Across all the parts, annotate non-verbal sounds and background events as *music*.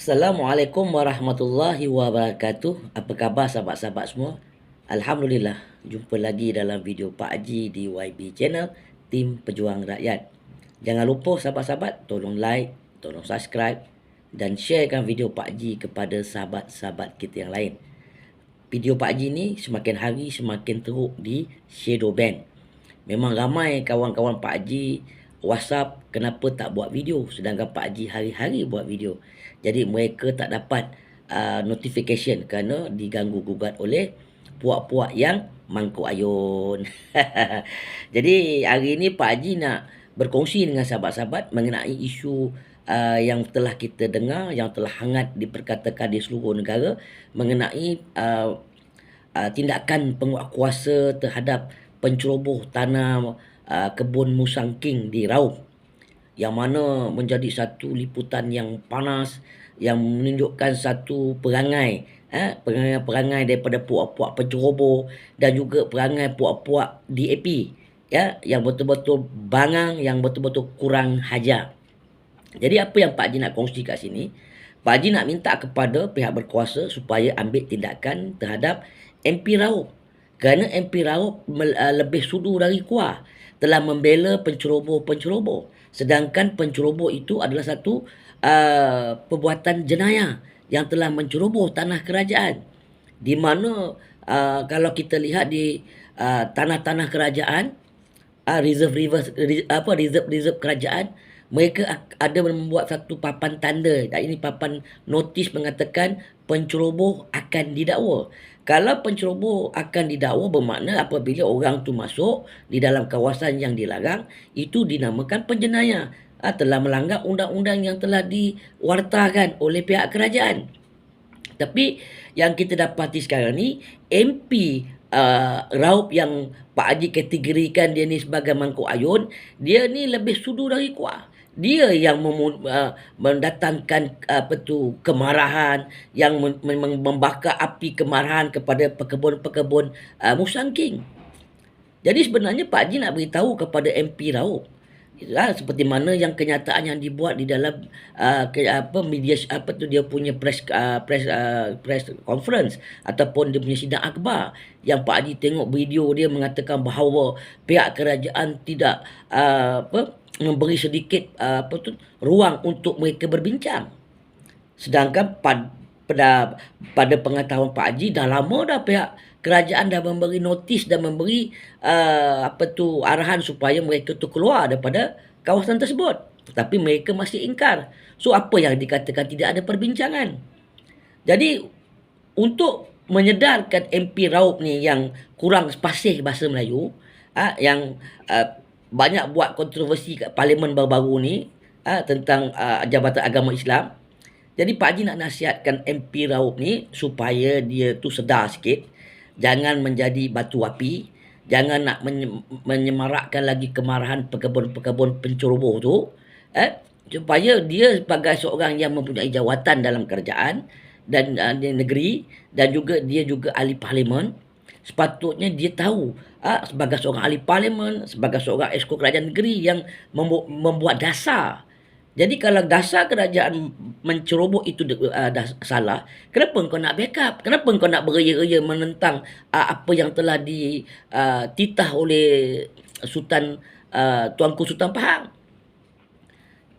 Assalamualaikum warahmatullahi wabarakatuh. Apa khabar sahabat-sahabat semua? Alhamdulillah, jumpa lagi dalam video Pak Haji di YB Channel Tim Pejuang Rakyat. Jangan lupa sahabat-sahabat tolong like, tolong subscribe dan sharekan video Pak Haji kepada sahabat-sahabat kita yang lain. Video Pak Haji ni semakin hari semakin teruk di shadow ban. Memang ramai kawan-kawan Pak Haji WhatsApp kenapa tak buat video sedangkan Pak Haji hari-hari buat video. Jadi mereka tak dapat uh, notification kerana diganggu gugat oleh puak-puak yang mangkuk ayun. *laughs* Jadi hari ini Pak Haji nak berkongsi dengan sahabat-sahabat mengenai isu uh, yang telah kita dengar, yang telah hangat diperkatakan di seluruh negara mengenai uh, uh, tindakan penguatkuasa terhadap penceroboh tanah uh, kebun Musang King di Raub yang mana menjadi satu liputan yang panas yang menunjukkan satu perangai eh, perangai-perangai daripada puak-puak penceroboh dan juga perangai puak-puak DAP ya yang betul-betul bangang yang betul-betul kurang hajar. Jadi apa yang Pak Haji nak kongsi kat sini? Pak Haji nak minta kepada pihak berkuasa supaya ambil tindakan terhadap MP Raup. Kerana MP Raup uh, lebih sudu dari kuah telah membela penceroboh-penceroboh. Sedangkan penceroboh itu adalah satu uh, perbuatan jenayah yang telah menceroboh tanah kerajaan. Di mana uh, kalau kita lihat di uh, tanah-tanah kerajaan, uh, reserve reserve apa reserve reserve kerajaan, mereka ada membuat satu papan tanda dan ini papan notis mengatakan penceroboh akan didakwa. Kalau penceroboh akan didakwa bermakna apabila orang tu masuk di dalam kawasan yang dilarang itu dinamakan penjenayah ha, telah melanggar undang-undang yang telah diwartakan oleh pihak kerajaan. Tapi yang kita dapati sekarang ni MP uh, Raup yang Pak Haji kategorikan dia ni sebagai mangkuk ayun, dia ni lebih sudu dari kuah. Dia yang uh, mendatangkan uh, apa tu kemarahan yang mem- membakar api kemarahan kepada pekebun-pekebun uh, Musang King. Jadi sebenarnya Pak Haji nak beritahu kepada MP Raup ha, seperti mana yang kenyataan yang dibuat di dalam uh, ke, apa media apa tu dia punya press uh, press uh, press conference ataupun dia punya sidang akhbar yang Pak Haji tengok video dia mengatakan bahawa pihak kerajaan tidak uh, apa memberi sedikit uh, apa tu ruang untuk mereka berbincang. Sedangkan pad, pada pada pengetahuan Pak Haji dah lama dah pihak kerajaan dah memberi notis dan memberi uh, apa tu arahan supaya mereka tu keluar daripada kawasan tersebut. Tetapi mereka masih ingkar. So apa yang dikatakan tidak ada perbincangan? Jadi untuk menyedarkan MP Raup ni yang kurang spasih bahasa Melayu uh, yang uh, banyak buat kontroversi kat parlimen baru-baru ni uh, tentang uh, Jabatan Agama Islam. Jadi Pak Haji nak nasihatkan MP Raup ni supaya dia tu sedar sikit. Jangan menjadi batu api. Jangan nak menyemarakkan lagi kemarahan pekebun-pekebun penceroboh tu eh. Supaya dia sebagai seorang yang mempunyai jawatan dalam kerajaan dan uh, di negeri dan juga dia juga ahli parlimen sepatutnya dia tahu uh, sebagai seorang ahli parlimen sebagai seorang esko kerajaan negeri yang membuat dasar jadi kalau dasar kerajaan mencerobok itu uh, dah salah, kenapa kau nak backup? Kenapa kau nak beria-ria menentang uh, apa yang telah dititah uh, oleh Sultan uh, Tuanku Sultan Pahang?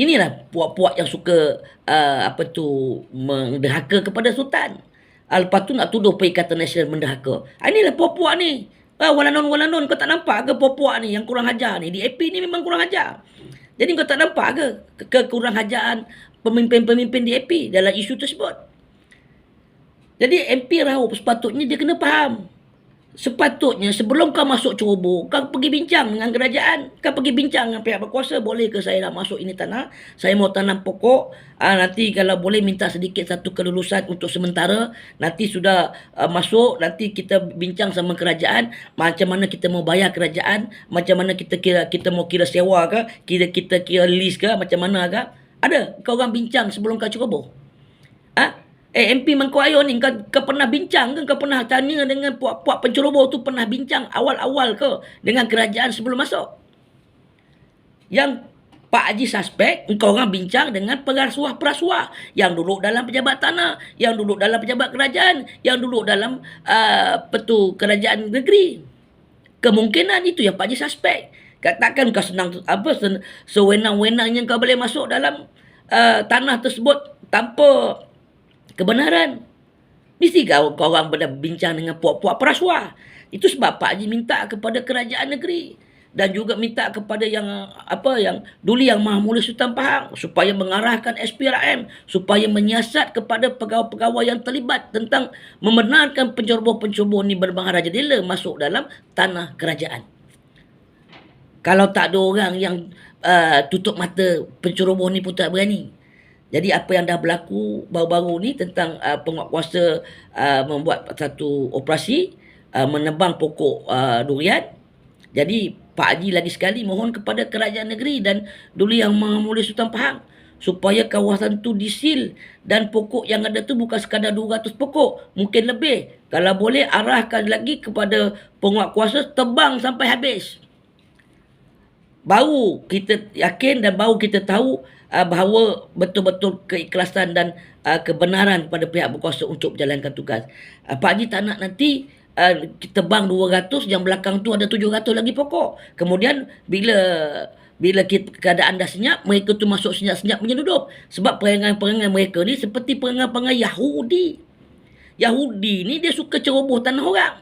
Inilah puak-puak yang suka uh, apa tu mendahaka kepada sultan. Lepas tu nak tuduh Perikatan Nasional mendahaka. Uh, inilah puak-puak ni. Uh, walanon-walanon kau tak nampak ke puak-puak ni yang kurang ajar ni? Di AP ni memang kurang ajar. Jadi kau tak nampak ke kekurang hajaan pemimpin-pemimpin DAP dalam isu tersebut? Jadi MP Raup sepatutnya dia kena faham sepatutnya sebelum kau masuk ceroboh, kau pergi bincang dengan kerajaan. Kau pergi bincang dengan pihak berkuasa. Boleh ke saya nak masuk ini tanah? Saya mau tanam pokok. Ah, nanti kalau boleh minta sedikit satu kelulusan untuk sementara. Nanti sudah uh, masuk. Nanti kita bincang sama kerajaan. Macam mana kita mau bayar kerajaan. Macam mana kita kira kita mau kira sewa ke. Kita, kita kira lease ke. Macam mana ke. Ada. Kau orang bincang sebelum kau ceroboh. Eh MP Mangkuk Ayun ni kau, kau pernah bincang ke kau pernah tanya dengan puak-puak penceroboh tu pernah bincang awal-awal ke dengan kerajaan sebelum masuk? Yang Pak Haji suspek engkau orang bincang dengan perasuah-perasuah yang duduk dalam pejabat tanah, yang duduk dalam pejabat kerajaan, yang duduk dalam uh, petu kerajaan negeri. Kemungkinan itu yang Pak Haji suspek. Katakan kau senang apa sen, sewenang-wenangnya kau boleh masuk dalam uh, tanah tersebut tanpa kebenaran. Mesti kau, orang berbincang dengan puak-puak perasuah. Itu sebab Pak Haji minta kepada kerajaan negeri dan juga minta kepada yang apa yang dulu yang Maha Mulia Sultan Pahang supaya mengarahkan SPRM supaya menyiasat kepada pegawai-pegawai yang terlibat tentang membenarkan penceroboh-penceroboh ini berbahaya dela masuk dalam tanah kerajaan. Kalau tak ada orang yang uh, tutup mata penceroboh ni pun tak berani. Jadi apa yang dah berlaku baru-baru ni tentang uh, penguatkuasa uh, membuat satu operasi uh, menebang pokok uh, durian. Jadi Pak Haji lagi sekali mohon kepada kerajaan negeri dan dulu yang Maha Sultan Pahang supaya kawasan tu disil dan pokok yang ada tu bukan sekadar 200 pokok mungkin lebih kalau boleh arahkan lagi kepada penguat kuasa tebang sampai habis baru kita yakin dan baru kita tahu uh, bahawa betul-betul keikhlasan dan uh, kebenaran pada pihak berkuasa untuk menjalankan tugas uh, Pak Haji tak nak nanti uh, tebang 200 yang belakang tu ada 700 lagi pokok. Kemudian bila bila keadaan dah senyap, mereka tu masuk senyap-senyap menyeludup. Sebab perangai-perangai mereka ni seperti perangai-perangai Yahudi. Yahudi ni dia suka ceroboh tanah orang.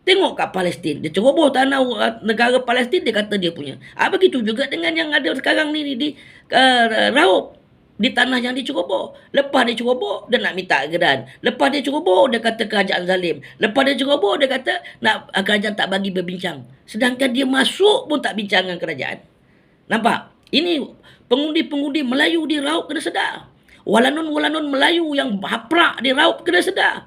Tengok kat Palestin. Dia ceroboh tanah negara Palestin, dia kata dia punya. Ah, begitu juga dengan yang ada sekarang ni di uh, Raup di tanah yang diceroboh. Lepas dia ceroboh, dia nak minta gedan. Lepas dia ceroboh, dia kata kerajaan zalim. Lepas dia ceroboh, dia kata nak ah, kerajaan tak bagi berbincang. Sedangkan dia masuk pun tak bincang dengan kerajaan. Nampak? Ini pengundi-pengundi Melayu di Raup kena sedar. Walanun-walanun Melayu yang haprak di Raup kena sedar.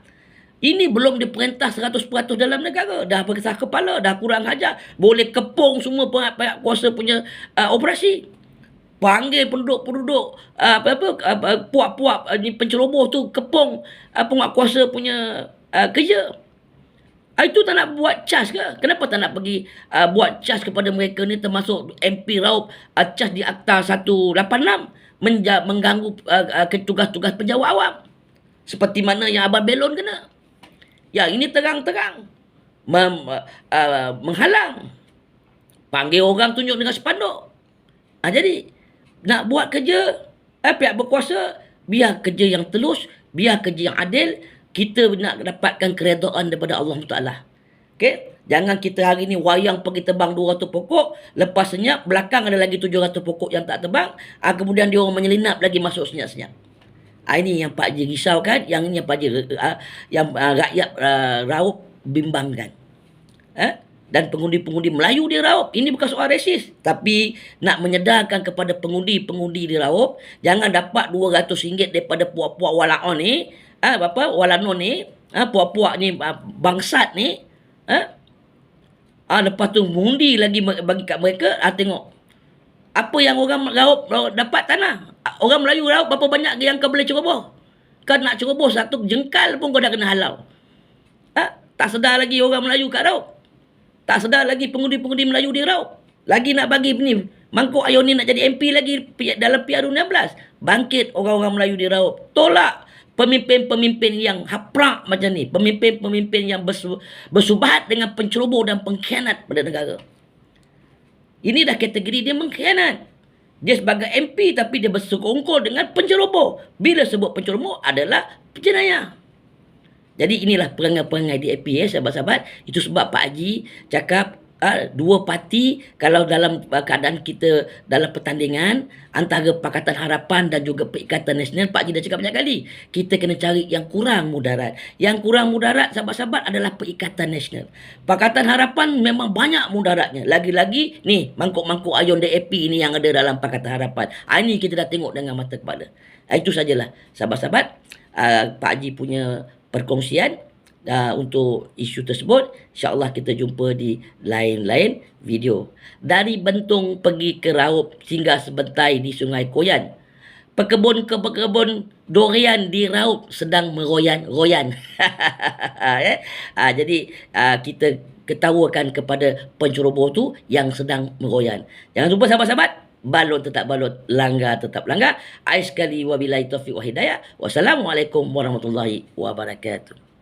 Ini belum diperintah 100% dalam negara. Dah berkesah kepala, dah kurang hajar. Boleh kepung semua pihak kuasa punya uh, operasi panggil penduduk-penduduk apa-apa puak-puak ni penceroboh tu kepung penguatkuasa punya uh, kerja. Uh, itu tak nak buat cas ke? Kenapa tak nak pergi uh, buat cas kepada mereka ni termasuk MP Raup uh, cas di Akta 186 menja- mengganggu uh, uh, tugas-tugas penjawat awam. Seperti mana yang Abang Belon kena. Ya, ini terang-terang. Mem, uh, menghalang. Panggil orang tunjuk dengan sepanduk. Ha, jadi, nak buat kerja eh, pihak berkuasa biar kerja yang telus biar kerja yang adil kita nak dapatkan keredaan daripada Allah Taala okey jangan kita hari ni wayang pergi tebang 200 pokok lepas senyap belakang ada lagi 700 pokok yang tak tebang ah, kemudian dia orang menyelinap lagi masuk senyap-senyap ah, ini yang Pak Haji risaukan yang ini yang Pak Haji uh, yang uh, rakyat uh, raup bimbangkan eh? dan pengundi-pengundi Melayu di Raup. Ini bukan soal resis. Tapi nak menyedarkan kepada pengundi-pengundi di Raup, jangan dapat RM200 daripada puak-puak walaon ni, ha, apa walanon ni, ha, puak-puak ni bangsat ni, ha, ha, lepas tu mengundi lagi bagi kat mereka, ha, tengok. Apa yang orang Raup dapat tanah? Orang Melayu Raup berapa banyak yang kau boleh ceroboh? Kau nak ceroboh satu jengkal pun kau dah kena halau. Ha? Tak sedar lagi orang Melayu kat Raup. Tak sedar lagi pengundi-pengundi Melayu di Raup. Lagi nak bagi ni. Mangkuk Ayon ni nak jadi MP lagi dalam PRU16. Bangkit orang-orang Melayu di Raup. Tolak pemimpin-pemimpin yang haprak macam ni. Pemimpin-pemimpin yang bersubahat dengan penceroboh dan pengkhianat pada negara. Ini dah kategori dia mengkhianat. Dia sebagai MP tapi dia bersekongkol dengan penceroboh. Bila sebut penceroboh adalah penjenayah. Jadi inilah perangai-perangai DAP ya sahabat-sahabat. Itu sebab Pak Haji cakap uh, dua parti kalau dalam uh, keadaan kita dalam pertandingan antara Pakatan Harapan dan juga Perikatan Nasional Pak Haji dah cakap banyak kali. Kita kena cari yang kurang mudarat. Yang kurang mudarat sahabat-sahabat adalah Perikatan Nasional. Pakatan Harapan memang banyak mudaratnya. Lagi-lagi ni mangkuk-mangkuk ayun DAP ini yang ada dalam Pakatan Harapan. Ha, ini kita dah tengok dengan mata kepala. Ha, itu sajalah sahabat-sahabat. Uh, Pak Haji punya perkongsian uh, untuk isu tersebut. InsyaAllah kita jumpa di lain-lain video. Dari Bentung pergi ke Raup hingga sebentai di Sungai Koyan. Pekebun ke pekebun durian di Raup sedang meroyan-royan. *laughs* eh? uh, jadi uh, kita ketawakan kepada penceroboh tu yang sedang meroyan. Jangan lupa sahabat-sahabat balut tetap balut, langgar tetap langgar. Ais sekali wabillahi taufiq wa hidayah. Wassalamualaikum warahmatullahi wabarakatuh.